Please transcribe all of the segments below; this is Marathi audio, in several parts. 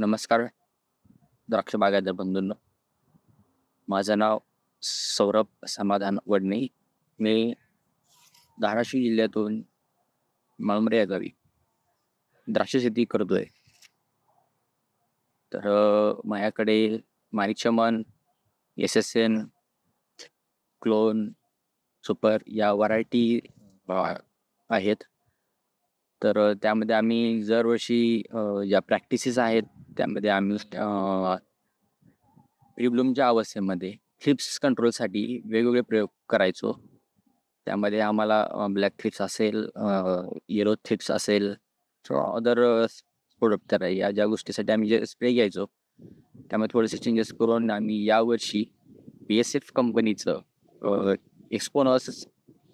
नमस्कार द्राक्ष बागायदार बंधूंनो. माझं नाव सौरभ समाधान वडणे. मी धाराशिव जिल्ह्यातून माळमरे या गावी द्राक्ष शेती करतोय. तर माझ्याकडे Manik S S N clone super या व्हरायटी आहेत. तर त्यामध्ये आम्ही दरवर्षी ज्या प्रॅक्टिसेस आहेत त्यामध्ये आम्ही प्रिब्लूमच्या अवस्थेमध्ये क्लिप्स कंट्रोलसाठी वेगवेगळे प्रयोग करायचो. त्यामध्ये आम्हाला ब्लॅक थिप्स असेल येलो थ्रिप्स असेल अदर प्रोडक्ट तर या ज्या गोष्टीसाठी आम्ही जे स्प्रे घ्यायचो त्यामध्ये थोडेसे चेंजेस करून आम्ही यावर्षी बी एस एफ कंपनीचं एक्सपोनस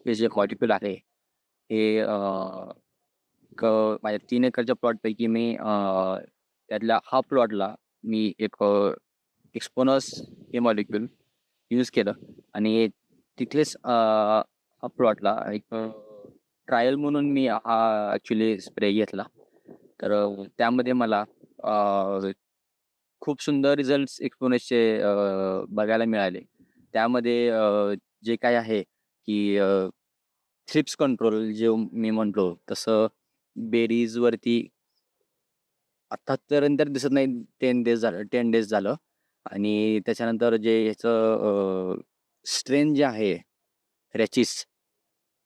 हे जे मॉलिक्युल आहे. हे क माझ्या तीन एकरच्या प्लॉटपैकी मी त्यातल्या हा प्लॉटला मी एक एक्सपोनस हे मॉलिक्युल यूज केलं. आणि तिथेच हा प्लॉटला एक ट्रायल म्हणून मी हा ॲक्च्युली स्प्रे घेतला. तर त्यामध्ये मला खूप सुंदर रिझल्ट्स एक्सपोनसचे बघायला मिळाले. त्यामध्ये जे काय आहे की थ्रिप्स कंट्रोल जे मी म्हटलो तसं बेरीजवरती आत्ता तर तर दिसत नाही टेन डेज झालं टेन डेज झालं. आणि त्याच्यानंतर जे ह्याचं स्ट्रेन जे आहे रॅचिस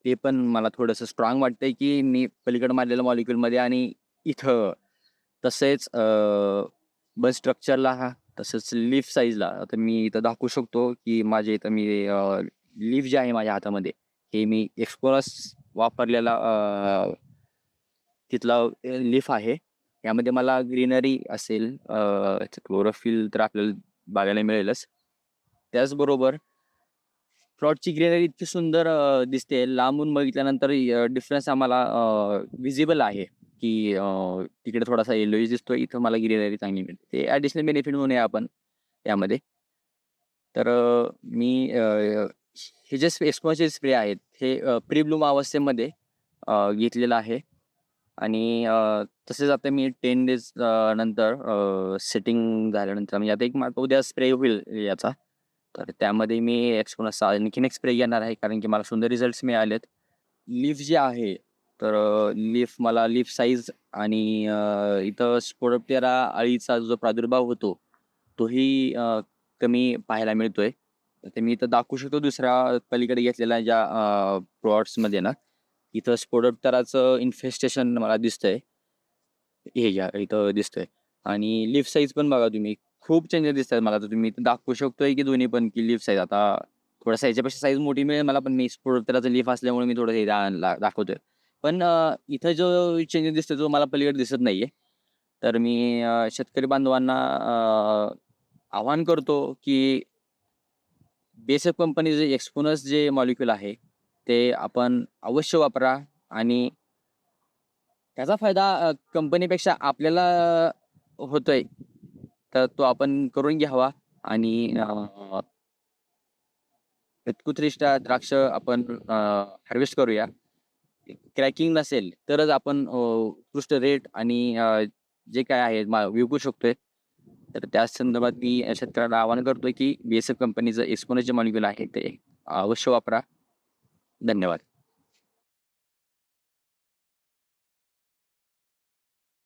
ते पण मला थोडंसं स्ट्रॉंग वाटतंय की मी पलीकडे मारलेल्या मॉलिक्युलमध्ये आणि इथं. तसेच बन स्ट्रक्चरला हा तसंच लीफ साईजला आता मी इथं दाखवू शकतो की माझे इथं मी लीफ जे आहे माझ्या हातामध्ये हे मी एक्सपोरस वापरलेला अ, तिथला लीफ आहे. यामध्ये मला ग्रीनरी असेल क्लोरोफिल तर आपल्याला बघायला मिळेलच. त्याचबरोबर प्लॉटची ग्रीनरी इतकी सुंदर दिसते. लांबून बघितल्यानंतर डिफरन्स आम्हाला विजिबल आहे की तिकडे थोडासा येलोईज दिसतो इथं मला ग्रीनरी चांगली मिळते. ते ॲडिशनल बेनिफिट म्हणून आहे आपण यामध्ये. तर मी हे जे एक्सपॉन्सचे स्प्रे आहेत हे प्रीब्लूम अवस्थेमध्ये घेतलेलं आहे. आणि अ, तसेच आता मी टेन डेज नंतर सेटिंग झाल्यानंतर. म्हणजे आता एक माझा उद्या स्प्रे होईल याचा. तर त्यामध्ये मी एक्सपोनसचा आणखीन एक स्प्रे घेणार आहे कारण की मला सुंदर रिझल्ट्स मिळालेत. लीफ जे आहे तर लीफ मला लीफ साईज आणि अ, इथं स्पोडप्टेरा अळीचा जो प्रादुर्भाव होतो तोही अ, कमी पाहायला मिळतोय. तर ते मी इथं दाखवू शकतो दुसऱ्या पलीकडे घेतलेल्या ज्या प्लॉट्समध्ये ना इथं स्पोडोप्टराचं इन्फेस्टेशन मला दिसतंय. हे घ्या इथं दिसतंय. आणि लिफ साईज पण बघा तुम्ही. खूप चेंजेस दिसत आहेत मला. तर तुम्ही दाखवू शकतोय की दोन्ही पण की लिफ साईज आता थोडासा याच्यापेक्षा साईज मोठी मिळेल मला पण मी स्पोडोप्टराचं लिफ असल्यामुळे मी थोडं हे दा- दाखवतोय. पण इथं जो चेंजेस दिसतोय तो मला पलीकडे दिसत नाहीये. तर मी शेतकरी बांधवांना आवाहन करतो की बेसफ कंपनीचे एक्सपोनस जे मॉलिक्युल आहे ते आपण अवश्य वापरा आणि त्याचा फायदा कंपनीपेक्षा आपल्याला होतोय. तर तो आपण करून घ्यावा आणि उत्कृष्ट द्राक्ष आपण हार्वेस्ट करूया. क्रॅकिंग नसेल तरच आपण उत्कृष्ट रेट आणि जे काय आहे विकू शकतोय. तर त्या संदर्भात मी शेतकऱ्याला आवाहन करतोय की बी एस एफ कंपनीचं एक्सपोनस जे मॉलिक्युल आहे ते अवश्य वापरा. धन्यवाद.